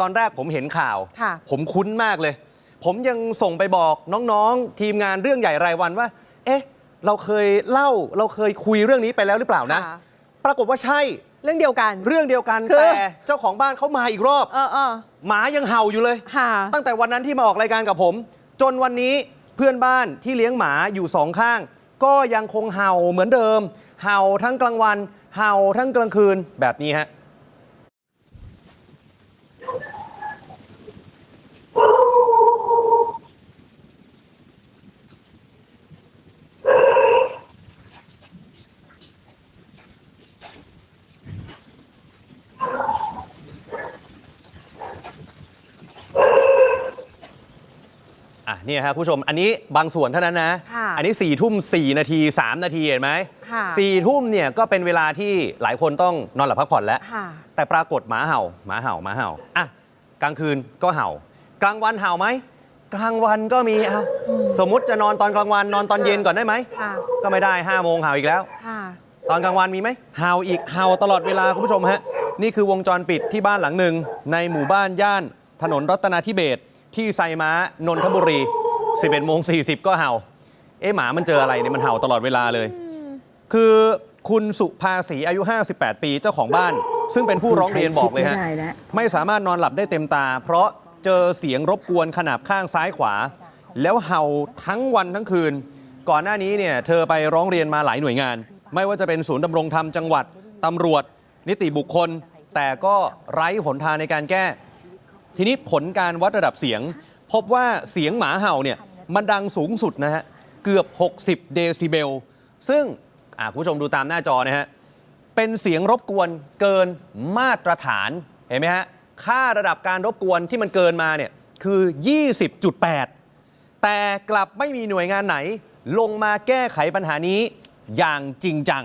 ตอนแรกผมเห็นข่าว ค่ะผมคุ้นมากเลย ผมยังส่งไปบอกน้องๆ ทีมงานเรื่องใหญ่รายวันว่า เอ๊ะ เราเคยเล่าเราเคยคุยเรื่องนี้ไปแล้วหรือเปล่านะ ค่ะ ปรากฏว่าใช่เรื่องเดียวกัน เรื่องเดียวกันคือ แต่เจ้าของบ้านเขามาอีกรอบ เออเออหมายังเห่าอยู่เลย ค่ะ ตั้งแต่วันนั้นที่มาออกรายการกับผม จนวันนี้เพื่อนบ้านที่เลี้ยงหมาอยู่สองข้าง ก็ยังคงเห่าเหมือนเดิม เห่าทั้งกลางวัน เห่าทั้งกลางคืนแบบนี้ฮะ เนี่ยครับผู้ชมอันนี้บางส่วนเท่านั้นนะ ค่ะอันนี้4ี่ทุ่มสนาที3นาทีเห็นไหมค่ะ สี่ทุ่มเนี่ยก็เป็นเวลาที่หลายคนต้องนอนหลับพักผ่อนแล้ว ค่ะ แต่ปรากฏหมาเห่าหมาเห่าหมาเห่าอะกลางคืนก็เห่า กลางวันเห่าไหมกลางวันก็มีเอาสมมติจะนอนตอนกลางวันนอนตอนเย็นก่อนได้ไหมค่ะ ก็ไม่ได้5้าโมงเห่าอีกแล้ว ค่ะ ตอนกลางวันมีไหมเห่าอีกเห่าตลอดเวลาคุณผู้ชมฮะนี่คือวงจรปิดที่บ้านหลังหนึ่งในหมู่บ้านย่านถนนรัตนาธิเบศร ที่ไซม้านนทบุรี 11โมง40 ก็เห่า เอ๊ะหมามันเจออะไรเนี่ยมันเห่าตลอดเวลาเลย คือคุณสุภาษีอายุ 58 ปีเจ้าของบ้าน ซึ่งเป็นผู้ร้องเรียนบอกเลยฮะไม่ได้แล้วไม่สามารถนอนหลับได้เต็มตา เพราะเจอเสียงรบกวนขนาบข้างซ้ายขวา แล้วเห่าทั้งวันทั้งคืน ก่อนหน้านี้เนี่ยเธอไปร้องเรียนมาหลายหน่วยงาน ไม่ว่าจะเป็นศูนย์ดำรงธรรมจังหวัดตำรวจ นิติบุคคล แต่ก็ไร้หนทางในการแก้ ทีนี้ผลการวัดระดับเสียง พบว่าเสียงหมาเห่าเนี่ยมันดังสูงสุดนะฮะเกือบ 60 เดซิเบล ซึ่งคุณผู้ชมดูตามหน้าจอนะฮะเป็นเสียงรบกวนเกินมาตรฐานเห็นไหมฮะค่าระดับการรบกวนที่มันเกินมาเนี่ยคือ 20.8 แต่กลับไม่มีหน่วยงานไหน ลงมาแก้ไขปัญหานี้อย่างจริงจัง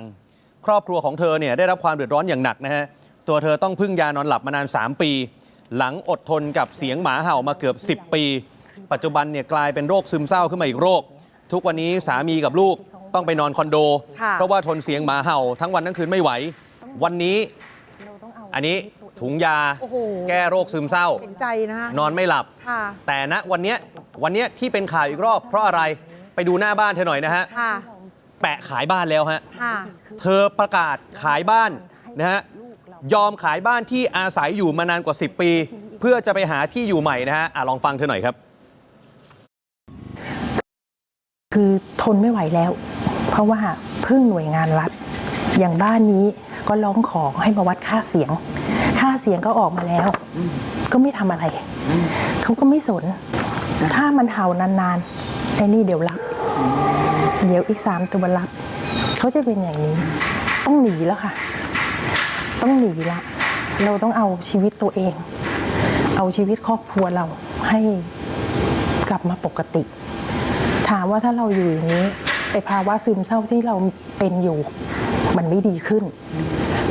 ครอบครัวของเธอเนี่ยได้รับความเดือดร้อนอย่างหนักนะฮะตัวเธอต้องพึ่งยานอนหลับมานาน 3 ปี หลังอดทนกับเสียงหมาเห่ามาเกือบ 10 ปี ปัจจุบันเนี่ยกลายเป็นโรคซึมเศร้าขึ้นมาอีกโรค ทุกวันนี้สามีกับลูกต้องไปนอนคอนโด ค่ะเพราะว่าทนเสียงหมาเห่าทั้งวันทั้งคืนไม่ไหว วันนี้อันนี้ถุงยาโอ้โห แก้โรคซึมเศร้า เห็นใจนะคะนอนไม่หลับ ค่ะ แต่ณวันเนี้ยวันเนี้ยที่เป็นข่าวอีกรอบ เพราะอะไรไปดูหน้าบ้านเธอหน่อยนะฮะค่ะ แปะขายบ้านแล้วฮะ ค่ะ เธอประกาศขายบ้านนะฮะ ยอมขายบ้านที่อาศัยอยู่มานานกว่า 10 ปี เพื่อจะไปหาที่อยู่ใหม่นะฮะอะลองฟังเธอหน่อยครับ คือทนไม่ไหวแล้ว เพราะว่าพึ่งหน่วยงานรัฐ อย่างบ้านนี้ก็ร้องขอให้มาวัดค่าเสียง ค่าเสียงก็ออกมาแล้ว ก็ไม่ทำอะไร เขาก็ไม่สน ถ้ามันเห่านานๆไอ้นี่เดี๋ยวรับ เดี๋ยวอีกสามตัวรับ เขาจะเป็นอย่างนี้ ต้องหนีแล้วค่ะ ต้องหนีละ เราต้องเอาชีวิตตัวเอง เอาชีวิตครอบครัวเราให้กลับมาปกติ ถามว่าถ้าเราอยู่อย่างนี้ไอภาวะซึมเศร้าที่เราเป็นอยู่ มันไม่ดีขึ้น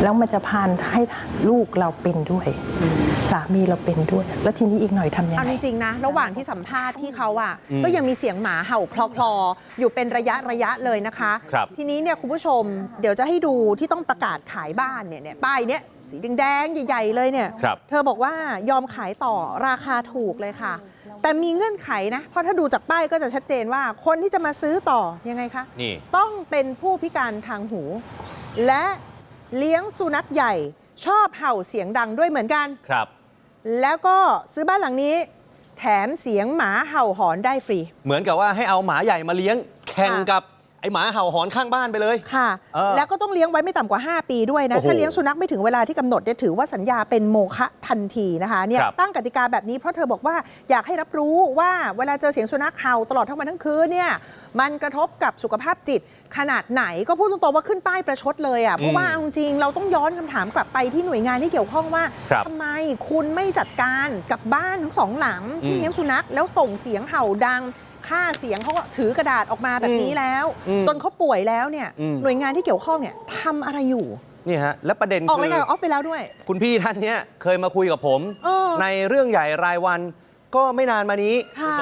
แล้วมันจะพานให้ลูกเราเป็นด้วย สามีเราเป็นด้วย แล้วทีนี้อีกหน่อยทำยังเอาไง จริงๆนะ ระหว่างที่สัมภาษณ์ที่เขาอะอืมก็ยังมีเสียงหมาเห่าคลอๆอยู่เป็นระยะระยะเลยนะคะ ครับ ทีนี้เนี่ยคุณผู้ชมเดี๋ยวจะให้ดูที่ต้องประกาศขายบ้านเนี่ยเนี่ยป้ายเนี้ยสีแดงๆใหญ่ๆเลยเนี่ย ครับ เธอบอกว่ายอมขายต่อราคาถูกเลยค่ะ แต่มีเงื่อนไขนะ เพราะถ้าดูจากป้ายก็จะชัดเจนว่าคนที่จะมาซื้อต่อยังไงคะนี่ ต้องเป็นผู้พิการทางหู และเลี้ยงสุนัขใหญ่ชอบเห่าเสียงดังด้วยเหมือนกัน ครับ แล้วก็ซื้อบ้านหลังนี้ แถมเสียงหมาเห่าหอนได้ฟรี เหมือนกับว่าให้เอาหมาใหญ่มาเลี้ยงแข่งกับ ไอหมาเห่าหอนข้างบ้านไปเลย ค่ะ เออแล้วก็ต้องเลี้ยงไว้ไม่ต่ำกว่า 5 ปีด้วยนะ โอ้โหถ้าเลี้ยงสุนัขไม่ถึงเวลาที่กำหนดเนี่ยถือว่าสัญญาเป็นโมฆะทันทีนะคะเนี่ยครับตั้งกติกาแบบนี้เพราะเธอบอกว่าอยากให้รับรู้ว่าเวลาเจอเสียงสุนัขเห่าตลอดทั้งวันทั้งคืนเนี่ยมันกระทบกับสุขภาพจิต ขนาดไหนก็พูดตรงๆว่าขึ้นป้ายประชดเลยอะเพราะว่าเอาจริงๆเราต้องย้อนคำถามกลับไปที่หน่วยงานที่เกี่ยวข้องว่าครับ ทำไมคุณไม่จัดการกับบ้านทั้งสองหลังที่อืมเลี้ยงสุนัขแล้วส่งเสียงเห่าดัง ค่าเสียงเขาก็ถือกระดาษออกมาแบบนี้แล้ว อืมจนเขาป่วยแล้วเนี่ย อืม หน่วยงานที่เกี่ยวข้องเนี่ยทำอะไรอยู่ นี่ฮะ และประเด็นออกคืรายการออฟไปแล้วด้วย คุณพี่ท่านเนี้ยเคยมาคุยกับผม เออ ในเรื่องใหญ่รายวันก็ไม่นานมานี้ ค่ะ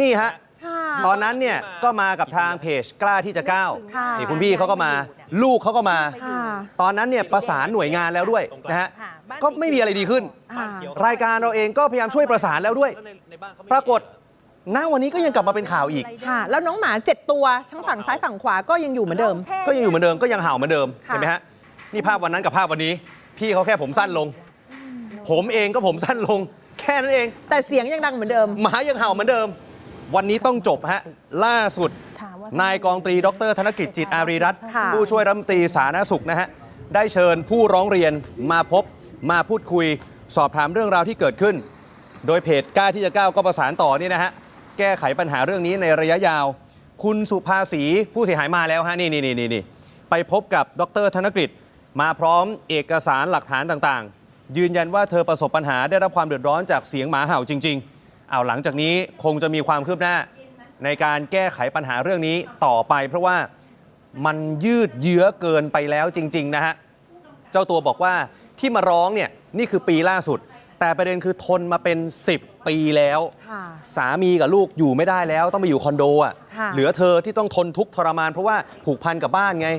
นี่ฮะ ค่ะ ตอนนั้นเนี่ยก็มากับทางเพจกล้าที่จะก้าวค่ะ นี่คุณพี่เขาก็มา ลูกเขาก็มา ค่ะ ตอนนั้นเนี่ยประสานหน่วยงานแล้วด้วยนะฮะ ก็ไม่มีอะไรดีขึ้น อ่า รายการเราเองก็พยายามช่วยประสานแล้วด้วย ปรากฏ ณวันนี้ก็ยังกลับมาเป็นข่าวอีก ค่ะ แล้วน้องหมา7ตัวทั้งฝั่งซ้ายฝั่งขวาก็ยังอยู่เหมือนเดิม ก็ยังอยู่เหมือนเดิมก็ยังเห่าเหมือนเดิมค่ะ เห็นไหมฮะนี่ภาพวันนั้นกับภาพวันนี้ พี่เขาแค่ผมสั้นลง ผมเองก็ผมสั้นลง แค่นั้นเอง แต่เสียงยังดังเหมือนเดิม หมายังเห่าเหมือนเดิม วันนี้ต้องจบฮะ ล่าสุดถามว่านายกองตรี ดร ธนกิจจิตอารีรัตน์ค่ะ ผู้ช่วยรัฐมนตรีสาธารณสุขนะฮะ ได้เชิญผู้ร้องเรียนมาพบมาพูดคุย สอบถามเรื่องราวที่เกิดขึ้น โดยเพจกล้าที่จะก้าวก็ประสานต่อนี่นะฮะ แก้ไขปัญหาเรื่องนี้ในระยะยาว คุณสุภาษีผู้เสียหายมาแล้วฮะนี่นี่นี่นี่ไปพบกับดรธนกฤษมาพร้อมเอกสารหลักฐานต่างๆ ยืนยันว่าเธอประสบปัญหาได้รับความเดือดร้อนจากเสียงหมาเห่าจริง ๆ เอาหลังจากนี้คงจะมีความคืบหน้า ในการแก้ไขปัญหาเรื่องนี้ต่อไป เพราะว่ามันยืดเยื้อเกินไปแล้วจริง ๆ นะฮะ เจ้าตัวบอกว่าที่มาร้องเนี่ยนี่คือปีล่าสุด แต่ประเด็นคือทนมาเป็น 10ปีแล้ว ค่ะ สามีกับลูกอยู่ไม่ได้แล้วต้องไปอยู่คอนโดอะค่ะ เหลือเธอที่ต้องทนทุกข์ทรมานเพราะว่าผูกพันกับบ้านไง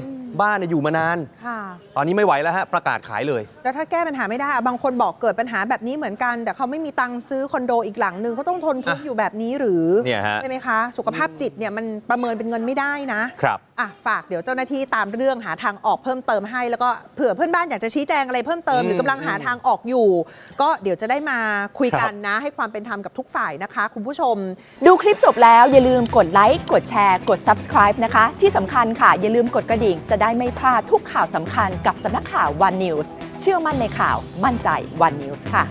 บ้านเนี่ยอยู่มานาน ค่ะ ตอนนี้ไม่ไหวแล้วฮะประกาศขายเลย แล้วถ้าแก้ปัญหาไม่ได้อะบางคนบอกเกิดปัญหาแบบนี้เหมือนกัน แต่เขาไม่มีตังค์ซื้อคอนโดอีกหลังหนึ่งเขาต้องทนทุกข์อะอยู่แบบนี้หรือเนี่ยฮะ ใช่ไหมคะ สุขภาพจิตเนี่ยมันประเมินเป็นเงินไม่ได้นะครับ อะฝากเดี๋ยวเจ้าหน้าที่ตามเรื่องหาทางออกเพิ่มเติมให้ แล้วก็เผื่อเพื่อนบ้านอยากจะชี้แจงอะไรเพิ่มเติมอืมหรือกำลังหาทางออกอยู่ ก็เดี๋ยวจะได้มาคุยครักับนนะ ให้ความเป็นธรรมกับทุกฝ่ายนะคะ คุณผู้ชม ดูคลิปจบแล้วอย่าลืมกดไลค์กดแชร์ กด subscribe นะคะ ที่สำคัญค่ะ อย่าลืมกดกระดิ่ง จะได้ไม่พลาดทุกข่าวสำคัญกับสำนักข่าว One News เชื่อมั่นในข่าวมั่นใจ One News ค่ะ